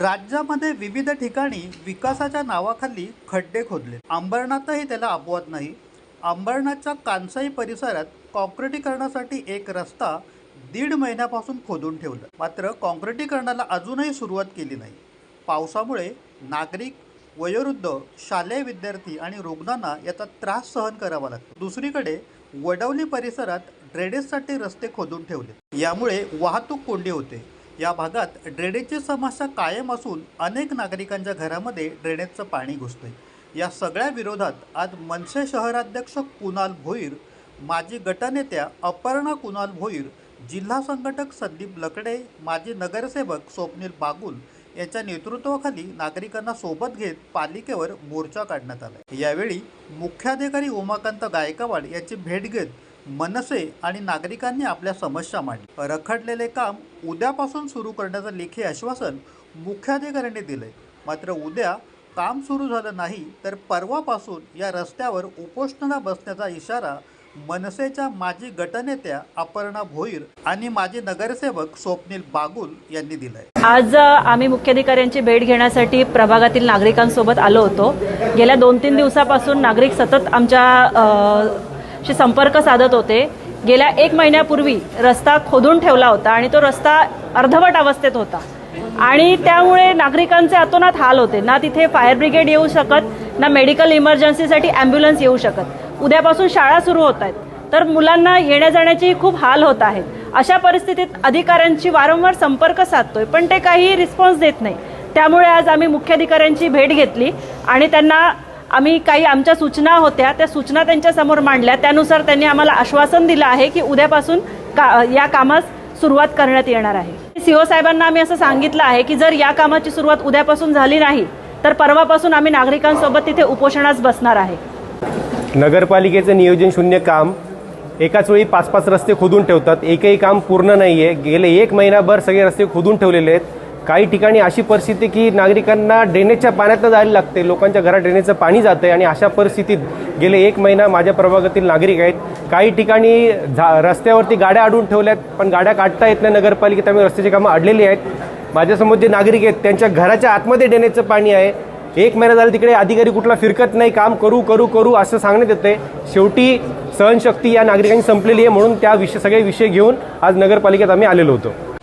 राज्यामध्ये विविध ठिकाणी विकासाच्या नावाखाली खड्डे खोदले. अंबरनाथही त्याला अपवाद नाही. अंबरनाथच्या कांसाई परिसरात काँक्रिटीकरणासाठी एक रस्ता दीड महिन्यापासून खोदून ठेवला. मात्र काँक्रिटीकरणाला अजूनही सुरुवात केली नाही. पावसामुळे नागरिक वयोवृद्ध शालेय विद्यार्थी आणि रुग्णांना याचा त्रास सहन करावा लागतो. दुसरीकडे वडवली परिसरात ड्रेनेजसाठी रस्ते खोदून ठेवले. यामुळे वाहतूक कोंडी होते. या भागात ड्रेनेजची समस्या कायम असून अनेक नागरिकांच्या घरामध्ये ड्रेनेजचं पाणी घुसतंय. या सगळ्या विरोधात आज मनसे शहराध्यक्ष कुणाल भोईर माजी गटनेत्या अपर्णा कुणाल भोईर जिल्हा संघटक संदीप लकडे माजी नगरसेवक स्वप्नील बागुल यांच्या नेतृत्वाखाली नागरिकांना सोबत घेत पालिकेवर मोर्चा काढण्यात आला यावेळी मुख्याधिकारी उमाकांत गायकवाड यांची भेट घेत मनसे आणि नागरिकांनी आपल्या समस्या मांडली. रखडलेले काम उद्यापासून सुरू करण्याचं लेखी आश्वासन मुख्याधिकाऱ्यांनी दिले मात्र उद्या काम सुरू झालं नाही तर परवापासून या रस्त्यावर उपोषणाला बसण्याचा इशारा मनसेच्या माजी गटनेत्या अपर्णा भोईर आणि माजी नगरसेवक स्वप्नील बागुल यांनी दिलाय. आज आम्ही मुख्याधिकाऱ्यांची भेट घेण्यासाठी प्रभागातील नागरिकांसोबत आलो होतो. गेल्या दोन तीन दिवसापासून नागरिक सतत आमच्या शी संपर्क साधत होते. गेल्या एक महिन्यापूर्वी रस्ता खोदून ठेवला होता आणि तो रस्ता अर्धवट अवस्थेत होता. आणि त्यामुळे नागरिकांचे अतोनात हाल होते. ना तिथे फायर ब्रिगेड येऊ शकत ना मेडिकल इमर्जन्सीसाठी ॲम्ब्युलन्स येऊ शकत. उद्यापासून शाळा सुरू होत आहेत. तर मुलांना येण्या जाण्याची खूप हाल होत आहेत अशा परिस्थितीत अधिकाऱ्यांशी वारंवार संपर्क साधतोय पण ते काही रिस्पॉन्स देत नाही. त्यामुळे आज आम्ही मुख्याधिकाऱ्यांची भेट घेतली आणि त्यांना आम्ही काही आमच्या सूचना होत्या त्या सूचना त्यांच्यासमोर मांडल्या. त्यानुसार त्यांनी आम्हाला आश्वासन दिलं आहे की उद्यापासून का या कामास सुरुवात करण्यात येणार आहे. सीओ साहेबांना आम्ही असं सांगितलं आहे की जर या कामाची सुरुवात उद्यापासून झाली नाही तर परवापासून आम्ही नागरिकांसोबत तिथे उपोषणास बसणार आहे. नगरपालिकेचं नियोजन शून्य काम एकाच वेळी पाच पाच रस्ते खोदून ठेवतात. एकही काम पूर्ण नाही आहे गेले एक महिनाभर सगळे रस्ते खोदून ठेवलेले आहेत. काही ठिकाणी अशी परिस्थिती की नागरिकांना ड्रेनेजच्या पाण्यातनं जायला लागते. लोकांच्या घरात ड्रेनेजचं पाणी जातं आहे आणि अशा परिस्थितीत गेले एक महिना माझ्या प्रभागातील नागरिक आहेत. काही ठिकाणी झा रस्त्यावरती गाड्या अडवून ठेवल्यात पण गाड्या काढता येत नाही नगरपालिकेत. त्यामुळे रस्त्याची कामं अडलेली आहेत. माझ्यासमोर जे नागरिक आहेत त्यांच्या घराच्या आतमध्ये ड्रेनेजचं पाणी आहे. एक महिना झाला तिकडे अधिकारी कुठला फिरकत नाही. काम करू करू करू असं सांगण्यात येते शेवटी सहनशक्ती या नागरिकांनी संपलेली आहे म्हणून त्या विषय सगळे विषय घेऊन आज नगरपालिकेत आम्ही आलेलो होतो.